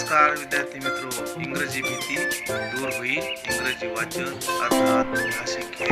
नमस्कार विद्यार्थी मित्रो. इंग्रजी भीती दूर होईल. इंग्रजी वाचन अर्थात भाषिक खेळ